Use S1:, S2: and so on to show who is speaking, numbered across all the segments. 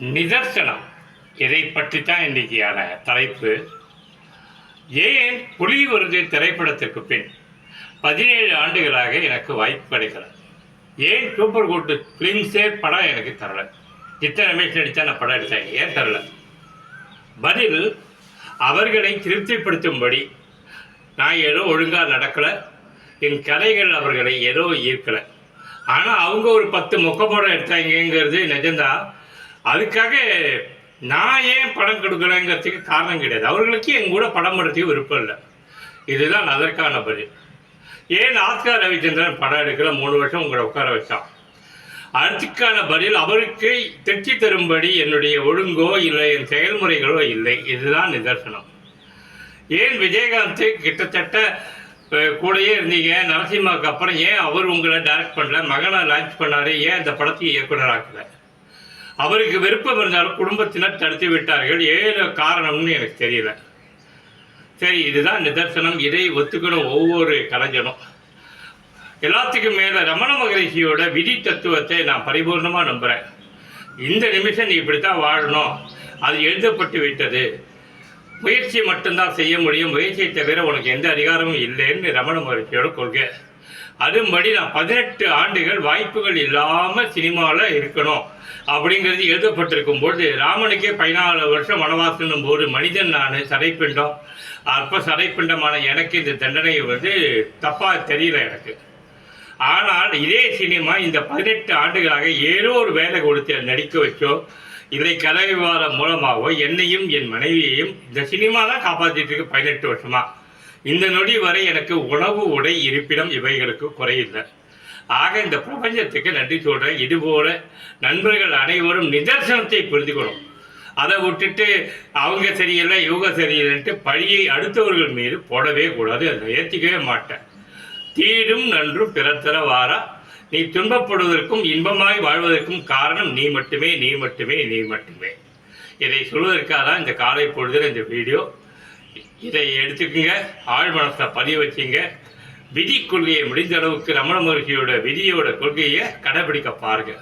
S1: நிதர்சனம். இதை பற்றி தான் இன்றைக்கியான தலைப்பு? ஏன் புலி வருது திரைப்படத்திற்கு பின்? பதினேழு ஆண்டுகளாக எனக்கு வாய்ப்பு கிடைக்கல ஏன் சூப்பர் குட் ஃபிலிம்ஸே படம் எனக்கு தரல? சித்த ரமேஷ் நடித்தா நான் படம் எடுத்தேன். ஏன் தரல? பதில் அவர்களை திருப்திப்படுத்தும்படி நான் ஏதோ ஒழுங்காக நடக்கலை. என் கலைகள் அவர்களை ஏதோ ஈர்க்கலை. ஆனால் அவங்க ஒரு பத்து மொக்க படம் எடுத்தாங்கங்கிறது நிஜம்தான். அதுக்காக நான் ஏன் படம் கொடுக்கலங்கிறதுக்கு காரணம் கிடையாது. அவர்களுக்கு என் கூட படம் எடுத்துக்க விருப்பம் இல்லை. இதுதான் அதற்கான பதில். ஏன் ஆஸ்கார் ரவிச்சந்திரன் படம் எடுக்கிற மூணு வருஷம் உங்களை உட்கார வச்சான். அதுக்கான பதில் அவருக்கு திருச்சி தரும்படி என்னுடைய ஒழுங்கோ இல்லை என் செயல்முறைகளோ இல்லை. இதுதான் நிதர்சனம். ஏன் விஜயகாந்த் கிட்டத்தட்ட கூடயே இருந்தீங்க? நரசிம்மாவுக்கு அப்புறம் ஏன் அவர் உங்களை டைரக்ட் பண்ணல? மகனை லான்ச் பண்ணாரு? ஏன் அந்த படத்தை இயக்குனராக்கல? அவருக்கு விருப்பம் இருந்தாலும் குடும்பத்தினர் தடுத்து விட்டார்கள். ஏழு காரணம்னு எனக்கு தெரியல. சரி இதுதான் நிதர்சனம். இதை ஒத்துக்கணும். ஒவ்வொரு கலைஞனும். எல்லாத்துக்கும் மேல ரமண மகரிஷியோட விதி தத்துவத்தை நான் பரிபூர்ணமா நம்புறேன். இந்த நிமிஷம் நீ இப்படித்தான் வாழணும். அது எழுதப்பட்டு விட்டது. முயற்சி மட்டும்தான் செய்ய முடியும். முயற்சியை தவிர உனக்கு எந்த அதிகாரமும் இல்லைன்னு ரமண மகரிஷியோட கொள்கை. அதுபடி நான் பதினெட்டு ஆண்டுகள் வாய்ப்புகள் இல்லாமல் சினிமாவில் இருக்கணும் அப்படிங்கிறது எழுதப்பட்டிருக்கும் போது ராமனுக்கே பதினாலு வருஷம் வனவாசனும் போது மனிதன் நான் சடைப்பிண்டம். அப்போ சடைப்பிண்டமான எனக்கு இந்த தண்டனை வந்து தப்பாக தெரியல எனக்கு. ஆனால் இதே சினிமா இந்த பதினெட்டு ஆண்டுகளாக ஏதோ ஒரு வேலை கொடுத்து நடிக்க வச்சோ இல்லை கலை விவாதம் மூலமாகவோ என்னையும் என் மனைவியையும் இந்த சினிமா தான் காப்பாற்றிட்டு இருக்கு பதினெட்டு வருஷமா. இந்த நொடி வரை எனக்கு உணவு உடை இருப்பிடம் இவைகளுக்கு குறையில்லை. ஆக இந்த பிரபஞ்சத்துக்கு நன்றி சொல்கிறேன் இதுபோல நண்பர்கள் அனைவரும் நிதர்சனத்தை புரிந்துக்கணும் அதை விட்டுட்டு அவங்க சரியில்லை இவங்க சரியில்லைன்ட்டு பழியை அடுத்தவர்கள் மீது போடவே கூடாது. அதை ஏற்றிக்கவே மாட்டேன். தீடும் நன்றும் பிறத்தர வாரா. நீ துன்பப்படுவதற்கும் இன்பமாய் வாழ்வதற்கும் காரணம் நீ மட்டுமே நீ மட்டுமே நீ மட்டுமே. இதை சொல்வதற்காக தான் இந்த காலை பொழுதில் இந்த வீடியோ இதை எடுத்துக்கங்க ஆழ் மனசை பதிய வச்சுங்க. விதி கொள்கையை முடிந்த அளவுக்கு ரமண மகர்ஷியோட விதியோட கொள்கையை கடைபிடிக்க பாருங்க.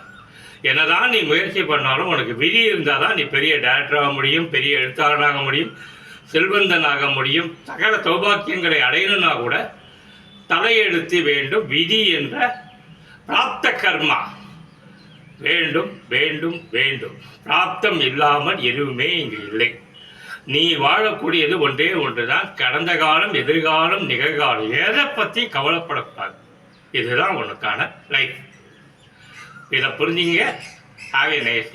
S1: என்னதான் நீ முயற்சி பண்ணாலும் உனக்கு விதி இருந்தால் தான் நீ பெரிய டேரக்டராக முடியும் பெரிய எழுத்தாளனாக முடியும் செல்வந்தனாக முடியும். சகல சௌபாக்கியங்களை அடையணும்னா கூட தலையெழுத்து வேண்டும் விதி என்ற பிராப்த கர்மா. வேண்டும் வேண்டும் வேண்டும். பிராப்தம் இல்லாமல் எதுவுமே இங்கு இல்லை. நீ வாழக்கூடியது ஒன்றே ஒன்றுதான். கடந்த காலம் எதிர்காலம் நிகழ்காலம் எதை பற்றி கவலைப்படக்கூடாது. இதுதான் உனக்கான லைஃப் இதை புரிஞ்சுங்க. ஆகிய ஏ